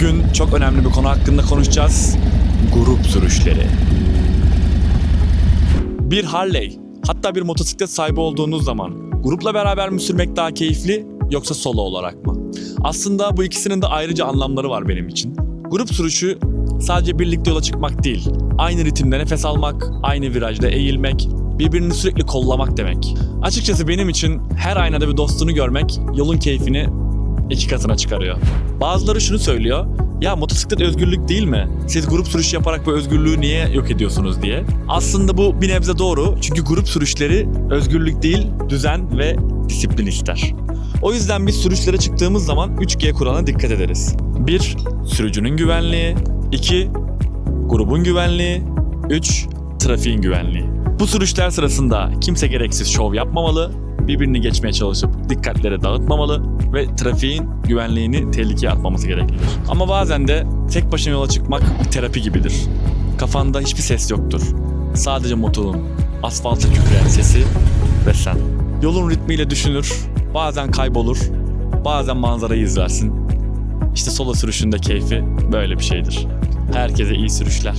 Bugün çok önemli bir konu hakkında konuşacağız. Grup sürüşleri. Bir Harley, hatta bir motosiklet sahibi olduğunuz zaman grupla beraber mi sürmek daha keyifli yoksa solo olarak mı? Aslında bu ikisinin de ayrıca anlamları var benim için. Grup sürüşü sadece birlikte yola çıkmak değil. Aynı ritimde nefes almak, aynı virajda eğilmek, birbirini sürekli kollamak demek. Açıkçası benim için her aynada bir dostunu görmek yolun keyfini iki katına çıkarıyor. Bazıları şunu söylüyor. Ya motosiklet özgürlük değil mi? Siz grup sürüşü yaparak bu özgürlüğü niye yok ediyorsunuz diye. Aslında bu bir nebze doğru. Çünkü grup sürüşleri özgürlük değil, düzen ve disiplin ister. O yüzden biz sürüşlere çıktığımız zaman 3G kuralına dikkat ederiz. 1. Sürücünün güvenliği. 2. Grubun güvenliği. 3. Trafiğin güvenliği. Bu sürüşler sırasında kimse gereksiz şov yapmamalı, birbirini geçmeye çalışıp dikkatleri dağıtmamalı ve trafiğin güvenliğini tehlikeye atmaması gereklidir. Ama bazen de tek başına yola çıkmak bir terapi gibidir. Kafanda hiçbir ses yoktur. Sadece motorun, asfalta kükreyen sesi ve sen. Yolun ritmiyle düşünür, bazen kaybolur, bazen manzarayı izlersin. İşte solo sürüşünde keyfi böyle bir şeydir. Herkese iyi sürüşler.